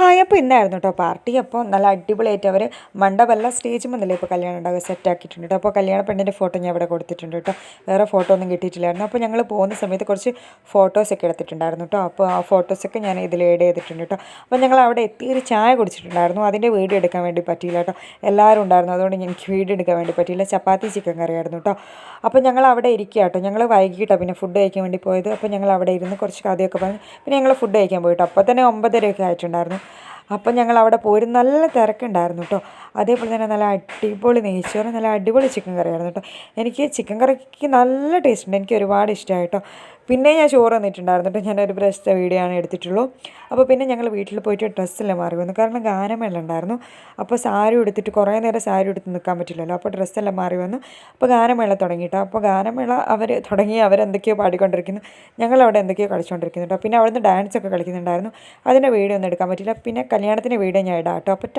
Hi അപ്പോൾ ഇന്നായിരുന്നു കേട്ടോ party. അപ്പോൾ നല്ല അടിപൊളിയായിട്ട് അവർ മണ്ഡപമല്ല സ്റ്റേജ് മുതലേ ഇപ്പോൾ കല്യാണം ഉണ്ടാവുക സെറ്റ് ആക്കിയിട്ടുണ്ട് കേട്ടോ അപ്പോൾ കല്യാണ പെണ്ണിന്റെ ഫോട്ടോ ഞാൻ ഇവിടെ കൊടുത്തിട്ടുണ്ട് കേട്ടോ വേറെ ഫോട്ടോ ഒന്നും കിട്ടിയിട്ടില്ലായിരുന്നു. അപ്പോൾ ഞങ്ങൾ പോകുന്ന സമയത്ത് കുറച്ച് ഫോട്ടോസൊക്കെ എടുത്തിട്ടുണ്ടായിരുന്നു കേട്ടോ അപ്പോൾ ആ ഫോട്ടോസൊക്കെ ഞാൻ ഇതിൽ ഏഡ് ചെയ്തിട്ടുണ്ട് കേട്ടോ അപ്പോൾ ഞങ്ങൾ അവിടെ എത്തി ഒരു ചായ കുടിച്ചിട്ടുണ്ടായിരുന്നു. അതിന്റെ വീഡിയോ എടുക്കാൻ വേണ്ടി പറ്റിയില്ല കേട്ടോ എല്ലാവരും ഉണ്ടായിരുന്നു. അതുകൊണ്ട് എനിക്ക് വീഡിയോ എടുക്കാൻ വേണ്ടി പറ്റിയില്ല. ചപ്പാത്തി ചിക്കൻ കറിയായിരുന്നു കേട്ടോ അപ്പോൾ ഞങ്ങൾ അവിടെ ഇരിക്കുക കേട്ടോ ഞങ്ങൾ വൈകിട്ടാണ് പിന്നെ ഫുഡ് കഴിക്കാൻ വേണ്ടി പോയത്. അപ്പോൾ ഞങ്ങൾ അവിടെ ഇരുന്ന് കുറച്ച് കഥയൊക്കെ പറഞ്ഞു പിന്നെ ഞങ്ങൾ ഫുഡ് കഴിക്കാൻ പോയിട്ടോ അപ്പോൾ തന്നെ ഒമ്പതരയൊക്കെ ആയിട്ടുണ്ടായിരുന്നു. അപ്പം ഞങ്ങൾ അവിടെ പോയി നല്ല തിരക്കുണ്ടായിരുന്നു കേട്ടോ. അതേപോലെ തന്നെ നല്ല അടിപൊളി നെയ്ച്ചോറ് നല്ല അടിപൊളി ചിക്കൻ കറിയായിരുന്നു കേട്ടോ. എനിക്ക് ചിക്കൻ കറിക്ക് നല്ല ടേസ്റ്റ് ഉണ്ട്. എനിക്ക് ഒരുപാട് ഇഷ്ടമായി കേട്ടോ. പിന്നെ ഞാൻ ചോറ് തന്നിട്ടുണ്ടായിരുന്നു കേട്ടോ ഞാനൊരു ബ്രസ്റ്റ് വീഡിയോ ആണ് എടുത്തിട്ടുള്ളൂ. അപ്പോൾ പിന്നെ ഞങ്ങൾ വീട്ടിൽ പോയിട്ട് ഡ്രസ്സെല്ലാം മാറി വന്നു. കാരണം ഗാനമേള ഉണ്ടായിരുന്നു. അപ്പോൾ സാരി എടുത്തിട്ട് കുറേ നേരം സാരി എടുത്ത് നിൽക്കാൻ പറ്റില്ലല്ലോ. അപ്പോൾ ഡ്രസ്സെല്ലാം മാറി വന്നു. അപ്പോൾ ഗാനമേള തുടങ്ങിയിട്ടോ അപ്പോൾ ഗാനമേള അവർ തുടങ്ങി അവരെന്തൊക്കെയോ പാടിക്കൊണ്ടിരിക്കുന്നു. ഞങ്ങളവിടെ എന്തൊക്കെയോ കളിച്ചുകൊണ്ടിരിക്കുന്നു കേട്ടോ പിന്നെ അവിടുന്ന് ഡാൻസ് ഒക്കെ കളിക്കുന്നുണ്ടായിരുന്നു. അതിന്റെ വീഡിയോ ഒന്നും എടുക്കാൻ പറ്റില്ല പിന്നെ കല്യാണത്തിന്റെ വീഡിയോ ഞാൻ ഇടാം കേട്ടോ അപ്പോൾ